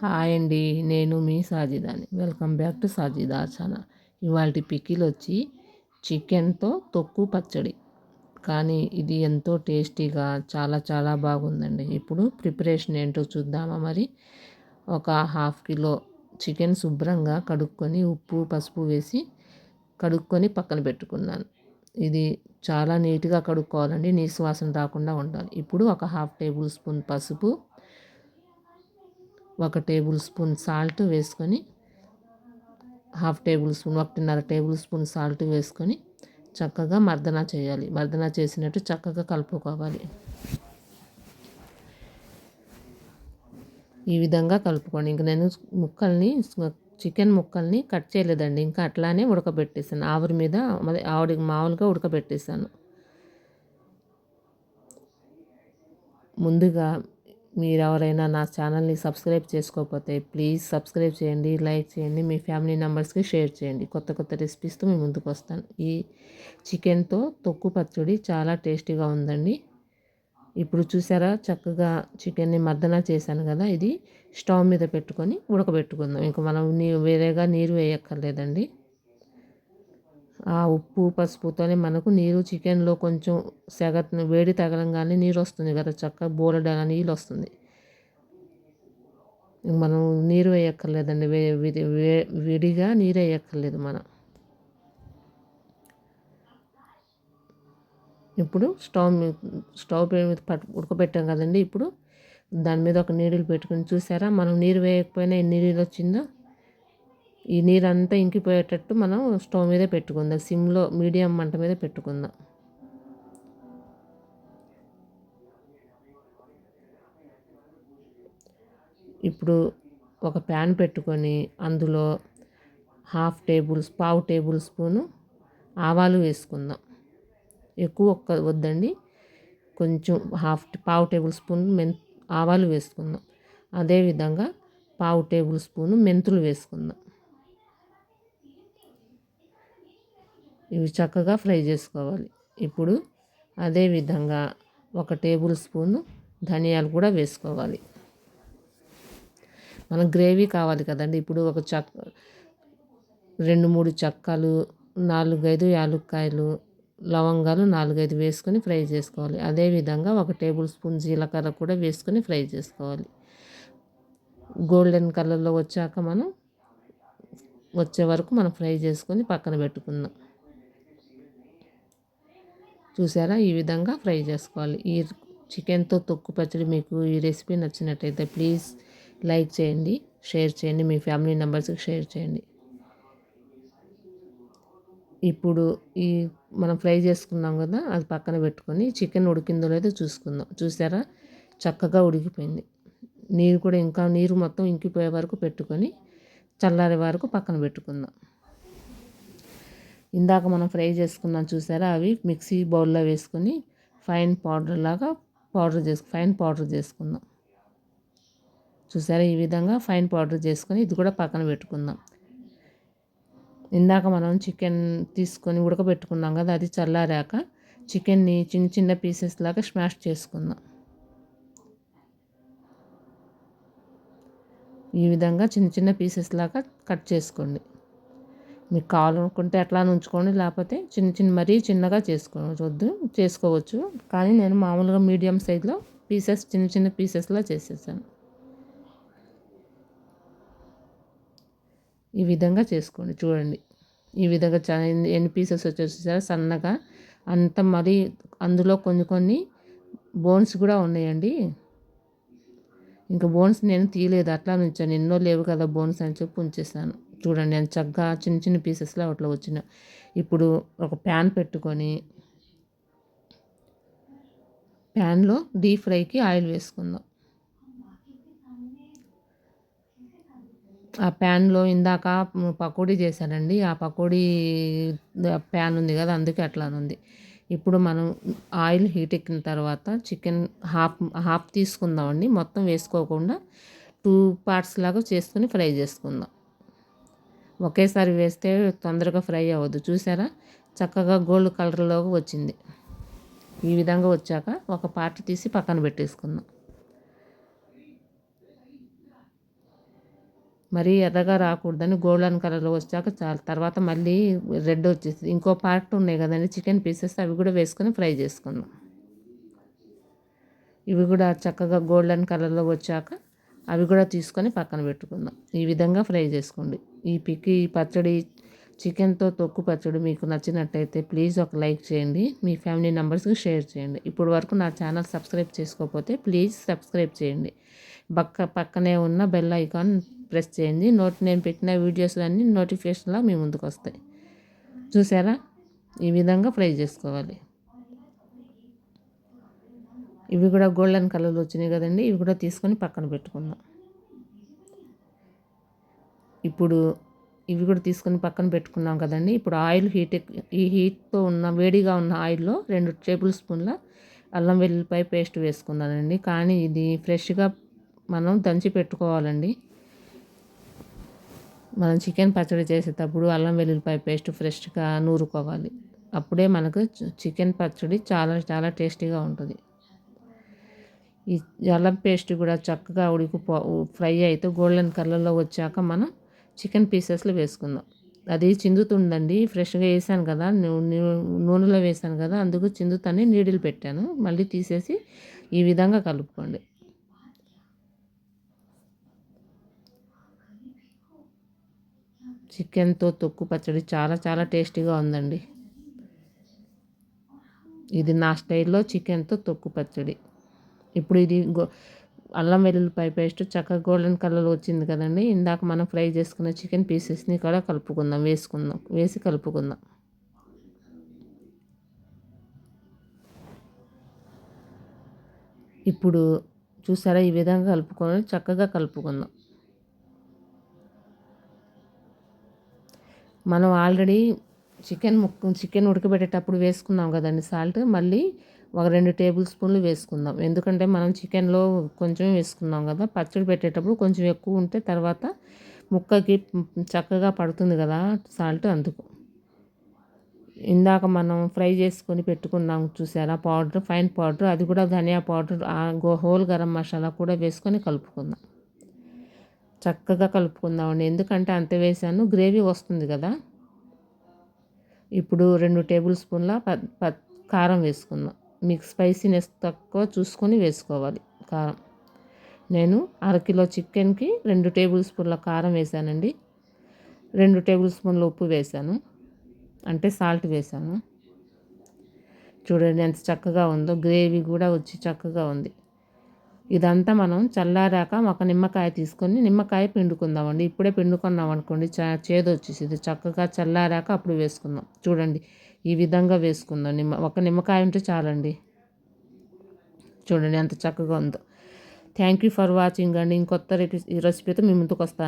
Hi అండి నేను మీ సాజిదాని. Welcome back to Sajida channel. ఇవాళ పికిల్ వచ్చి చికెన్తో తొక్కు పచ్చడి. కానీ ఇది ఎంతో టేస్టీగా చాలా చాలా బాగుందండి. ఇప్పుడు ప్రిపరేషన్ ఏంటో చూద్దామా మరి? ఒక హాఫ్ కిలో చికెన్ శుభ్రంగా కడుక్కొని ఉప్పు పసుపు వేసి కడుక్కొని పక్కన పెట్టుకున్నాను. ఇది చాలా నీట్గా కడుక్కోవాలండి నీసు వాసన రాకుండా ఉండాలి. ఇప్పుడు ఒక హాఫ్ టేబుల్ స్పూన్ పసుపు ఒక టేబుల్ స్పూన్ సాల్ట్ వేసుకొని హాఫ్ టేబుల్ స్పూన్ ఒకటిన్నర టేబుల్ స్పూన్ సాల్ట్ వేసుకొని చక్కగా మర్దన చేయాలి. మర్దన చేసినట్టు చక్కగా కలుపుకోవాలి. ఈ విధంగా కలుపుకోండి. ఇంక నేను ముక్కల్ని చికెన్ ముక్కల్ని కట్ చేయలేదండి. ఇంకా అట్లానే ఉడకబెట్టేసాను. ఆవిరి మీద ఆవిడ మామూలుగా ఉడకబెట్టేసాను. ముందుగా మీరు ఎవరైనా నా ఛానల్ని సబ్స్క్రైబ్ చేసుకోకపోతే ప్లీజ్ సబ్స్క్రైబ్ చేయండి లైక్ చేయండి మీ ఫ్యామిలీ మెంబర్స్కి షేర్ చేయండి. కొత్త కొత్త రెసిపీస్తో మీ ముందుకు వస్తాను. ఈ చికెన్తో తొక్కు పచ్చడి చాలా టేస్టీగా ఉందండి. ఇప్పుడు చూసారా చక్కగా చికెన్ని మర్దన చేశాను కదా ఇది స్టవ్ మీద పెట్టుకొని ఉడకబెట్టుకుందాం. ఇంకా మనం నీ వేరేగా నీరు వేయక్కర్లేదండి. ఆ ఉప్పు పసుపుతోనే మనకు నీరు చికెన్లో కొంచెం సెగ వేడి తగలంగానే నీరు వస్తుంది కదా చక్కగా బోలెడ నీళ్ళు వస్తుంది మనం నీరు వేయక్కర్లేదండి విడిగా నీరు వేయక్కర్లేదు మనం. ఇప్పుడు స్టవ్ స్టవ్ మీద పట్టు ఉడకబెట్టాం కదండి ఇప్పుడు. దాని మీద ఒక నీళ్ళు పెట్టుకుని చూసారా? మనం నీరు వేయకపోయినా ఎన్ని నీళ్ళు వచ్చిందో? ఈ నీరంతా ఇంకిపోయేటట్టు మనం స్టవ్ మీద పెట్టుకుందాం. సిమ్లో మీడియం మంట మీద పెట్టుకుందాం. ఇప్పుడు ఒక ప్యాన్ పెట్టుకొని అందులో హాఫ్ టేబుల్ పావు టేబుల్ స్పూను ఆవాలు వేసుకుందాం. ఎక్కువ ఒక్క వద్దండి. కొంచెం హాఫ్ పావు టేబుల్ స్పూన్ మెన్ ఆవాలు వేసుకుందాం. అదేవిధంగా పావు టేబుల్ స్పూను మెంతులు వేసుకుందాం. ఇవి చక్కగా ఫ్రై చేసుకోవాలి. ఇప్పుడు అదేవిధంగా ఒక టేబుల్ స్పూను ధనియాలు కూడా వేసుకోవాలి. మనం గ్రేవీ కావాలి కదండి. ఇప్పుడు ఒక చక్క రెండు మూడు చక్కలు నాలుగైదు యాలుక్కాయలు లవంగాలు నాలుగైదు వేసుకొని ఫ్రై చేసుకోవాలి. అదేవిధంగా ఒక టేబుల్ స్పూన్ జీలకర్ర కూడా వేసుకొని ఫ్రై చేసుకోవాలి. గోల్డెన్ కలర్లో వచ్చాక మనం వచ్చే వరకు మనం ఫ్రై చేసుకొని పక్కన పెట్టుకుందాం. చూసారా? ఈ విధంగా ఫ్రై చేసుకోవాలి. ఈ చికెన్తో తొక్కు పచ్చడి మీకు ఈ రెసిపీ నచ్చినట్టయితే ప్లీజ్ లైక్ చేయండి షేర్ చేయండి మీ ఫ్యామిలీ మెంబర్స్కి షేర్ చేయండి. ఇప్పుడు ఈ మనం ఫ్రై చేసుకున్నాం కదా అది పక్కన పెట్టుకొని చికెన్ ఉడికిందో లేదో చూసుకుందాం. చూసారా? చక్కగా ఉడికిపోయింది. నీరు కూడా ఇంకా నీరు మొత్తం ఇంకిపోయే వరకు పెట్టుకొని చల్లారే వరకు పక్కన పెట్టుకుందాం. ఇందాక మనం ఫ్రై చేసుకున్నాం చూసారా అవి? మిక్సీ బౌల్లో వేసుకొని ఫైన్ పౌడర్ లాగా పౌడర్ చేసు ఫైన్ పౌడర్ చేసుకుందాం. చూసారా ఈ విధంగా ఫైన్ పౌడర్ చేసుకొని ఇది కూడా పక్కన పెట్టుకుందాం. ఇందాక మనం చికెన్ తీసుకొని ఉడకబెట్టుకున్నాం కదా అది చల్లారాక చికెన్ని చిన్న చిన్న పీసెస్ లాగా స్మాష్ చేసుకుందాం. ఈ విధంగా చిన్న చిన్న పీసెస్ లాగా కట్ చేసుకోండి. మీకు కావాలనుకుంటే అట్లా ఉంచుకోండి. లేకపోతే చిన్న చిన్న మరీ చిన్నగా చేసుకోవచ్చు వద్దు చేసుకోవచ్చు. కానీ నేను మామూలుగా మీడియం సైజులో పీసెస్ చిన్న చిన్న పీసెస్లో చేసేసాను. ఈ విధంగా చేసుకోండి. చూడండి. ఈ విధంగా ఎన్ని పీసెస్ వచ్చేసారా సన్నగా అంత మరీ అందులో కొన్ని కొన్ని బోన్స్ కూడా ఉన్నాయండి. ఇంకా బోన్స్ నేను తీయలేదు. అట్లా నుంచాను ఎన్నో లేవు కదా బోన్స్ అని చెప్పి ఉంచేసాను. చూడండి నేను చక్కగా చిన్న చిన్న పీసెస్లో అట్లా వచ్చిన. ఇప్పుడు ఒక ప్యాన్ పెట్టుకొని ప్యాన్లో డీప్ ఫ్రైకి ఆయిల్ వేసుకుందాం. ఆ ప్యాన్లో ఇందాక పకోడీ చేశానండి. ఆ పకోడీ ప్యాన్ ఉంది కదా అందుకే అట్లా ఉంది. ఇప్పుడు మనం ఆయిల్ హీట్ ఎక్కిన తర్వాత చికెన్ హాఫ్ హాఫ్ తీసుకుందామండి. మొత్తం వేసుకోకుండా టూ పార్ట్స్ లాగా చేసుకొని ఫ్రై చేసుకుందాం. ఒకేసారి వేస్తే తొందరగా ఫ్రై అవ్వదు. చూసారా? చక్కగా గోల్డ్ కలర్లో వచ్చింది. ఈ విధంగా వచ్చాక ఒక పార్ట్ తీసి పక్కన పెట్టేసుకుందాం. మరీ ఎర్రగా రాకూడదని గోల్డెన్ కలర్లో వచ్చాక చాలు. తర్వాత మళ్ళీ రెడ్ వచ్చేస్తుంది ఇంకో పార్ట్ ఉన్నాయి కదండి. చికెన్ పీసెస్ అవి కూడా వేసుకొని ఫ్రై చేసుకుందాం. ఇవి కూడా చక్కగా గోల్డెన్ కలర్లో వచ్చాక అవి కూడా తీసుకొని పక్కన పెట్టుకుందాం. ఈ విధంగా ఫ్రై చేసుకోండి. ఈ పిక్కి ఈ పచ్చడి చికెన్తో తొక్కు పచ్చడి మీకు నచ్చినట్టయితే ప్లీజ్ ఒక లైక్ చేయండి. మీ ఫ్యామిలీ మెంబర్స్కి షేర్ చేయండి. ఇప్పుడు వరకు నా ఛానల్ సబ్స్క్రైబ్ చేసుకోకపోతే ప్లీజ్ సబ్స్క్రైబ్ చేయండి. పక్క పక్కనే ఉన్న బెల్ ఐకాన్ ప్రెస్ చేయండి. నోట్ నేను పెట్టిన వీడియోస్ అన్నీ నోటిఫికేషన్లో మీ ముందుకు వస్తాయి చూసారా? ఈ విధంగా ఫ్రై చేసుకోవాలి. ఇవి కూడా గోల్డెన్ కలర్లు వచ్చినాయి కదండి. ఇవి కూడా తీసుకొని పక్కన పెట్టుకుందాం. ఇప్పుడు ఇవి కూడా తీసుకొని పక్కన పెట్టుకున్నాం కదండి. ఇప్పుడు ఆయిల్ హీట్ ఈ హీట్తో ఉన్న వేడిగా ఉన్న ఆయిల్లో రెండు టేబుల్ స్పూన్ల అల్లం వెల్లుల్లిపాయ పేస్ట్ వేసుకున్నానండి కానీ ఇది ఫ్రెష్గా మనం దంచి పెట్టుకోవాలండి. మనం చికెన్ పచ్చడి చేసేటప్పుడు అల్లం వెల్లుల్లిపాయ పేస్ట్ ఫ్రెష్గా నూరుకోవాలి. అప్పుడే మనకు చికెన్ పచ్చడి చాలా చాలా టేస్టీగా ఉంటుంది. ఈ అల్లం పేస్ట్ కూడా చక్కగా ఉడికిపో ఫ్రై అయితే గోల్డెన్ కలర్లో వచ్చాక మనం చికెన్ పీసెస్లో వేసుకుందాం. అది చిందుతుందండి. ఫ్రెష్గా వేసాను కదా. నూనెలో వేసాను కదా. అందుకు చిందుతని నీడిలు పెట్టాను. మళ్ళీ తీసేసి ఈ విధంగా కలుపుకోండి. చికెన్తో తొక్కు పచ్చడి చాలా చాలా టేస్టీగా ఉందండి. ఇది నా స్టైల్లో చికెన్తో తొక్కు పచ్చడి. ఇప్పుడు ఇది అల్లం వెల్లుల్లిపాయ పేస్ట్ చక్కగా గోల్డెన్ కలర్ వచ్చింది కదండి. ఇందాక మనం ఫ్రై చేసుకున్న చికెన్ పీసెస్ని కూడా కలుపుకుందాం వేసుకుందాం వేసి కలుపుకుందాం. ఇప్పుడు చూసారా ఈ విధంగా కలుపుకొని చక్కగా కలుపుకుందాం. మనం ఆల్రెడీ చికెన్ ముక్క చికెన్ ఉడకబెట్టేటప్పుడు వేసుకున్నాం కదండి సాల్ట్ మళ్ళీ ఒక రెండు టేబుల్ స్పూన్లు వేసుకుందాం. ఎందుకంటే మనం చికెన్లో కొంచెం వేసుకున్నాం కదా పచ్చడి పెట్టేటప్పుడు కొంచెం ఎక్కువ ఉంటే తర్వాత ముక్కకి చక్కగా పడుతుంది కదా సాల్ట్ అందుకు. ఇందాక మనం ఫ్రై చేసుకొని పెట్టుకున్నాం చూసారా పౌడర్ ఫైన్ పౌడర్ అది కూడా ధనియా పౌడర్ హోల్ గరం మసాలా కూడా వేసుకొని కలుపుకుందాం. చక్కగా కలుపుకుందామండి. ఎందుకంటే అంత వేసాను గ్రేవీ వస్తుంది కదా. ఇప్పుడు రెండు టేబుల్ స్పూన్ల కారం వేసుకుందాం. మీకు స్పైసీనెస్ తక్కువ చూసుకొని వేసుకోవాలి కారం. నేను అరకిలో చికెన్కి రెండు టేబుల్ స్పూన్ల కారం వేసానండి. రెండు టేబుల్ స్పూన్ల ఉప్పు వేసాను. అంటే సాల్ట్ వేసాను. చూడండి ఎంత చక్కగా ఉందో గ్రేవీ కూడా వచ్చి చక్కగా ఉంది. ఇదంతా మనం చల్లారాక ఒక నిమ్మకాయ తీసుకొని నిమ్మకాయ పిండుకుందామండి. ఇప్పుడే పిండుకున్నాం అనుకోండి చేదు వచ్చేసి చక్కగా చల్లారాక అప్పుడు వేసుకుందాం. చూడండి ఈ విధంగా వేసుకుందాం. నిమ్మ ఒక నిమ్మకాయ ఉంటే చాలండి. చూడండి ఎంత చక్కగా ఉందో. థ్యాంక్ యూ ఫర్ వాచింగ్ అండి. ఇంకొత్త రెసిపీతో మీ ముందుకు వస్తాను